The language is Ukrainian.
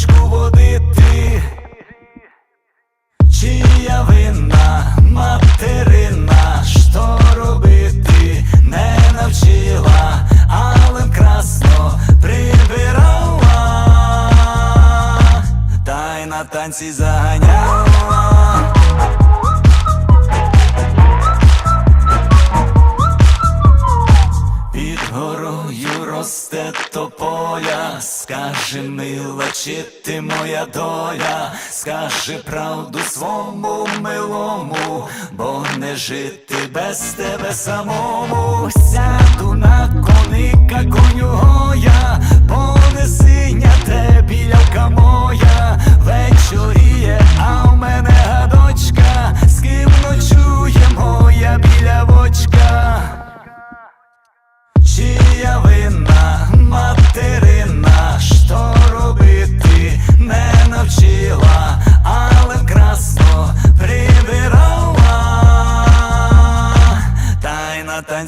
річку водити, чия вина материна, що робити? Не навчила, але красно прибирала, та на танці заганяла. росте тополя, скажи, мила, чи ти моя доля, скажи правду свому милому, бо не жити без тебе самому.